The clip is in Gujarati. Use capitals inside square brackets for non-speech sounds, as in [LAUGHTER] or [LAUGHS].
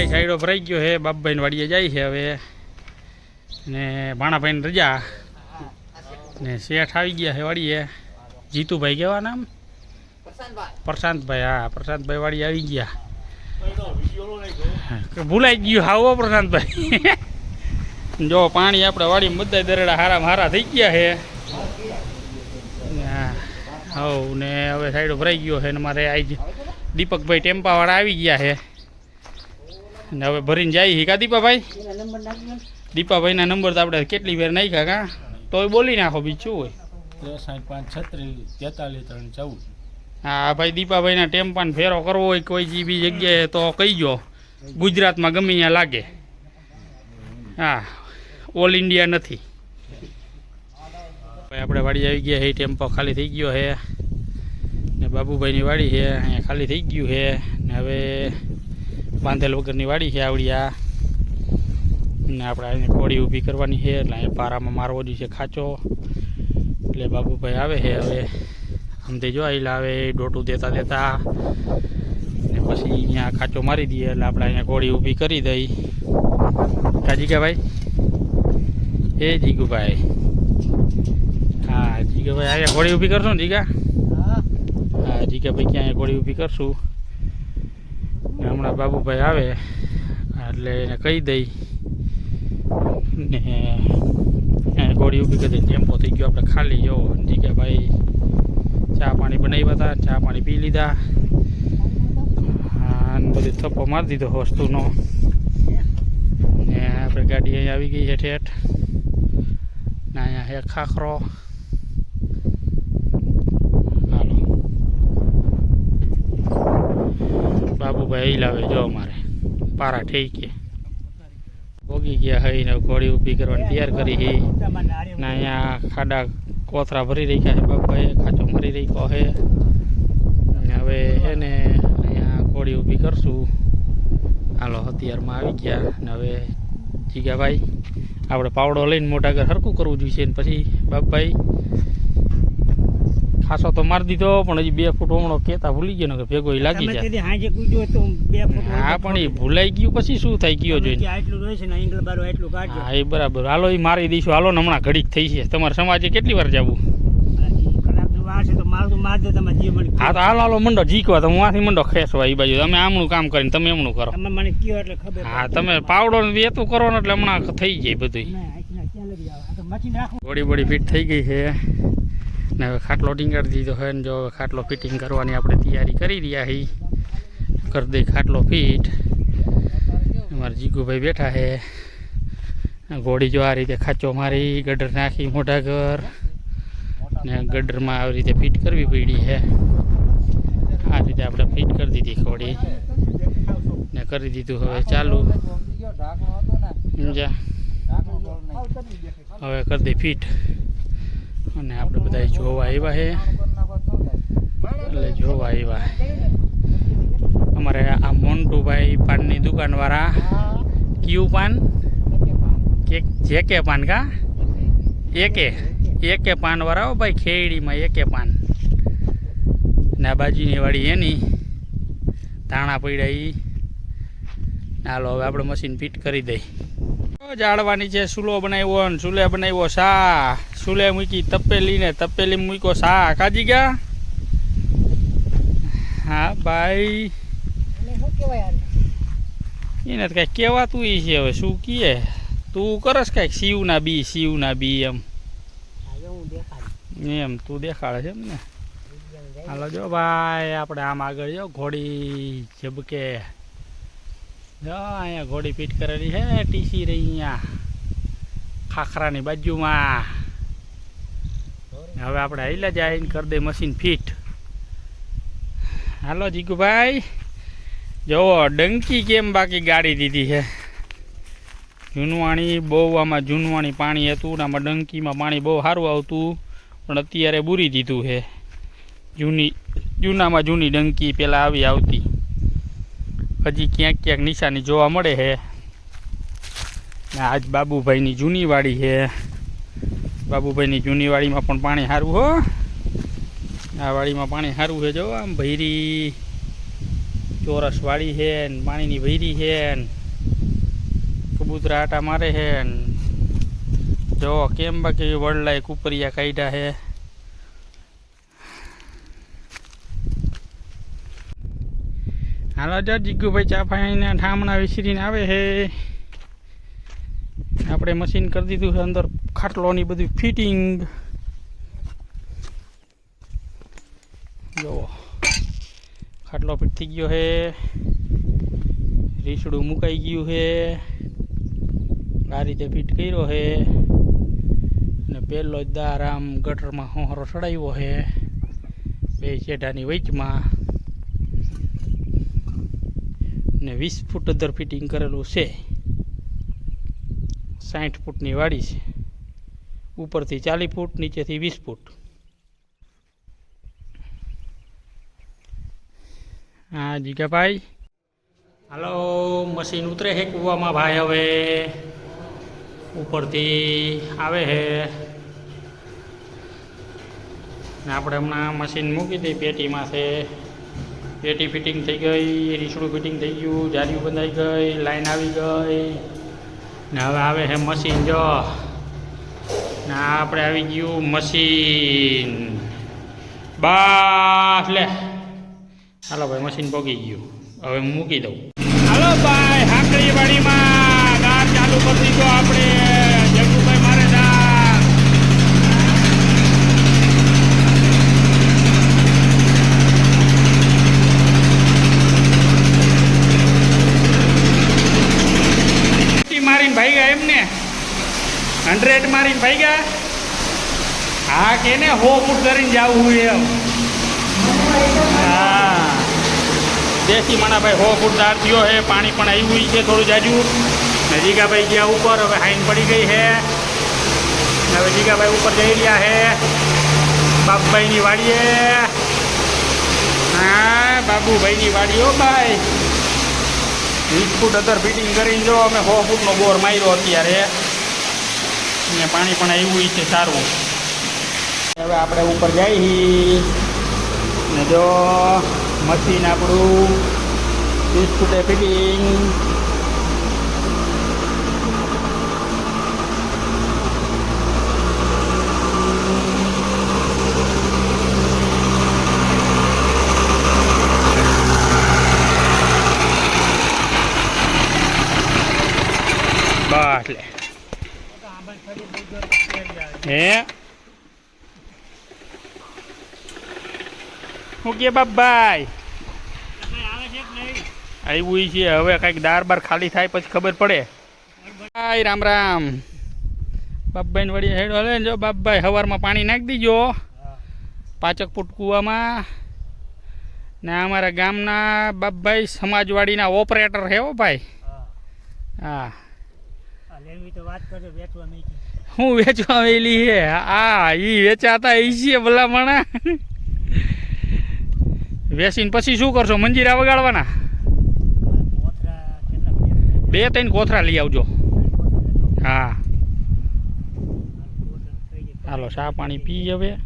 ભાઈ સાઈડો ભરાઈ ગયો છે, બાપભાઈને વાડીએ જાય છે હવે. ને ભાણાભાઈને રજા. ને શેઠ આવી ગયા છે વાડીએ. જીતુભાઈ કેવા નામ? પ્રશાંતભાઈ, હા, પ્રશાંતભાઈ વાડી આવી ગયા. ભૂલાઈ ગયું હાવો પ્રશાંતભાઈ. [LAUGHS] જો પાણી આપણે વાડી બધા દરડા હારા હારા થઈ ગયા છે. હવ, ને હવે સાઈડો ભરાઈ ગયો છે ને મારે આજ દીપકભાઈ ટેમ્પાવાળા આવી ગયા છે. ને હવે ભરીને જાય કા દીપાભાઈ? દીપાભાઈના નંબર તો આપણે કેટલી વાર નાખ્યા કા? તો બોલી નાખો બીજું હોય? ત્રેસઠ પાંચ છત્રીસ તેતાલીસ ત્રણ ચૌદ. હા ભાઈ દીપાભાઈના ટેમ્પાને ફેરો કરવો હોય કોઈ જી બી જગ્યાએ તો કહી ગયો ગુજરાતમાં ગમે ત્યાં લાગે. હા ઓલ ઇન્ડિયા નથી. ભાઈ આપણે વાડી આવી ગયા હે ટેમ્પો ખાલી થઈ ગયો છે ને બાબુભાઈની વાડી છે અહીંયા ખાલી થઈ ગયું છે ને હવે બાંધેલ વગરની વાડી છે આવડી આ ને આપણે અહીંયા કોળી ઊભી કરવાની છે એટલે અહીંયા પારામાં મારવો છે ખાચો. એટલે બાબુભાઈ આવે છે હવે. અમદે જો અહીં લાવે ડોટું દેતા દેતા. ને પછી અહીંયા ખાચો મારી દઈએ એટલે આપણે અહીંયા કોળી ઊભી કરી દઈ. કાજીકાભાઈ એ જીગુભાઈ. હા જીગાભાઈ અહીંયા કોળી ઊભી કરશો ને જીગા? હા. જીગાભાઈ ક્યાં કોળી ઊભી કરશું? ને હમણાં બાબુભાઈ આવે, એટલે એને કહી દઈ. ને ગોળી ઊભી કરી ટેમ્પો થઈ ગયો, આપણે ખાલી જો ભાઈ, ચા પાણી બનાવ્યા હતા, ચા પાણી પી લીધા. અને બધું થપ્પો મારી દીધો વસ્તુનો. ને આપણે ગાડી અહીંયા આવી ગઈ છે ઠેઠ ને અહીંયા હે ખાખરો હાલો અહીં લાવે જો અમારે. પારા ઠેકે. ભોગી ગયા હઈ ને ઘોડી ઊભી કરવાની તૈયાર કરી હી. ને અહીંયા ખાડા કોથરા ભરી રહ્યા છે બાપાએ ખાચો મરી રહ્યો હે. અને હવે હે ને અહીંયા ઘોડી ઊભી કરશું. હાલો, હથિયારમાં આવી ગયા. ને હવે જીગાભાઈ, આપણે પાવડો લઈને મોટા ઘર હરખું કરવું જોઈએ ને પછી બાપભાઈ? ખાસો તો મારી દીધો પણ હજી બે ફૂટ હમણો કેતા ભૂલી ગયો ને કે ભેગો એ લાગી જાય. હા પણ એ ભૂલાઈ ગયું પછી શું થાય કયો જોઈને. હા એ બરાબર. હાલો એ મારી દઈશું. હાલો ને હમણાં ઘડીક થઈ છે. તમારે સમાજે કેટલી વાર જવું? હા તો હાલો હાલો મંડો જીકવા તો હું આથી મંડો ખેસવા એ બાજુ. તમે આમનું કામ કરીને તમે એમનું કરો. હા તમે પાવડો ને વેતું કરો ને એટલે હમણાં થઈ જાય બધું બોડી બોડી ફિટ થઈ ગઈ છે. ને હવે ખાટલો ટીંગાડી દીધો હોય ને જો હવે ખાટલો ફિટિંગ કરવાની આપણે તૈયારી કરી રહ્યા છીએ કરી દઈ ખાટલો ફિટ. અમારા જીગુભાઈ બેઠા છે. ઘોડી જો આ રીતે ખાચો મારી, ગડર નાખી મોટા ઘર. ને ગડરમાં આવી રીતે ફિટ કરવી પડી છે. આ રીતે આપણે ફિટ કરી દીધી ઘોડી. ને કરી દીધું હવે ચાલુ. સમજ્યા? હવે કરી દઈ ફિટ. અને આપણે બધા જોવા આવ્યા છે એટલે જોવા આવ્યા. અમારે આ મોન્ટુભાઈ પાનની દુકાનવાળા કયું પાન? કે જે કે પાન કા? એકે. એકે પાનવાળા હો ભાઈ, ખેડીમાં એકે પાન. ને આ બાજુની વાળી એની. તાણા પડ્યા ઈ. હાલો, હવે આપણે મશીન ફિટ કરી દઈ. જાળવાની છે, સુલો બનાવ્યો ને સુલે બનાવ્યો સા સુલે મૂકી તપેલી ને તપેલી મૂક્યો સા કાજી ગયા? હા ભાઈ. એને તો કાંઈક કહેવાતું એ છે હવે શું કીએ? તું કરસ કાંઈક શિવના બી શિવના બી એમ. એમ તું દેખાડે છે એમ ને? હાલો જો ભાઈ આપણે આમ આગળ જો ઘોડી ઝબકે. જો અહીંયા ઘોડી ફિટ કરેલી છે ટીસી રહી અહીંયા. ખાખરાની બાજુમાં. હવે આપણે હાઈલા જાય કરી દે મશીન ફિટ હાલો જીગુભાઈ. જુઓ, ડંકી કેમ બાકી ગાડી દીધી છે? જૂનવાણી બહુ આમાં જૂનવાણી પાણી હતું ને આમાં ડંકીમાં પાણી બહુ સારું આવતું, પણ અત્યારે બુરી દીધું છે. જૂની, જૂનામાં જૂની ડંકી પહેલાં આવી આવતી. હજી ક્યાંક ક્યાંક નિશાની જોવા મળે છે. આજ બાબુભાઈની જૂની વાડી છે. બાબુભાઈની જૂની વાડીમાં પણ પાણી સારું હો. આ વાડીમાં પાણી સારું છે, જો આમ ભૈરી. ચોરસ વાળી છે પાણીની ભૈરી છે કબૂતરા આટા મારે છે જો કેમ બાકી વડલાય કુપરિયા કાઢ્યા છે. હાલો, જો જીગુભાઈ ચા પાણીને ઠામણા વિસરીને આવે છે. આપણે મશીન કરી દીધું છે અંદર. ખાટલોની બધી ફિટિંગ. જો ખાટલો ફિટ થઈ ગયો છે. રીસડું મુકાઈ ગયું છે. આ રીતે ફિટ કર્યો છે. અને પહેલો જ દાર આમ ગટરમાં હોહરો ચડાવ્યો છે. બે શેઢાની વચમાં ને વીસ ફૂટ અંદર ફિટિંગ કરેલું છે. સાઠ ફૂટની વાડી છે. ઉપરથી ચાલીસ ફૂટ, નીચેથી વીસ ફૂટ. હા, જીગાભાઈ. હાલો, મશીન ઉતરે છે કૂવામાં ભાઈ હવે. ઉપરથી આવે છે ને આપણે હમણાં મશીન મૂકી દઈ પેટીમાં છે. પેટી ફિટિંગ થઈ ગઈ રીસડું ફિટિંગ થઈ ગયું, જારીઓ બંધાઈ ગઈ, લાઈન આવી ગઈ. ને હવે આવે છે મશીન, જો. આપણે આવી ગયું મશીન. બાસ, લે. હાલો ભાઈ, મશીન પોગી ગયું. હવે હું મૂકી દઉં. હાલો ભાઈ, હાકડી વાડીમાં દાર ચાલુ કરી દીધો આપણે જગુભાઈ મારે દાર ફિફ્ટી મારીને ભાગ્યા એમને હંડ્રેડ મારીને ગયા હા કે ને, હો ફૂટ કરીને જવું એમ. હા. દેશી માણાભાઈ હો ફૂટ દાર થયો છે પાણી પણ આવ્યું છે થોડું જાજુ. જીગાભાઈ ગયા ઉપર, હવે હાઈન પડી ગઈ છે હવે જીગાભાઈ ઉપર જઈ રહ્યા છે બાપભાઈની વાડીએ. હા બાબુભાઈની વાડી હો ભાઈ. વીસ ફૂટ અધર ફિટિંગ કરીને જો અમે સો ફૂટનો બોર માર્યો અત્યારે. ને પાણી પણ આવ્યું છે સારું. હવે આપણે ઉપર જઈએ. ને જો, મશીન આપણું ફૂટે ફિટિંગ બસ લે હે હું કે બાપભાઈ આવ્યું છે. હવે કંઈક દાર બાર ખાલી થાય પછી ખબર પડે. ભાઈ રામ રામ. બાપભાઈને વળી હેડ હલે જો બાપભાઈ સવારમાં પાણી નાખી દીજો. પાચક ફૂટ કૂવામાં. ને અમારા ગામના બાપભાઈ સમાજવાડીના ઓપરેટર હેવો ભાઈ. હા. હા વેચવા નહીં હું. આ એ વેચાતા એ છે ભલામણા. વેચીને પછી શું કરશો? મંજીરા વગાડવાના? બે ત્રણ કોથરા લઈ આવજો. હા. હાલો, ચા પાણી પી હવે.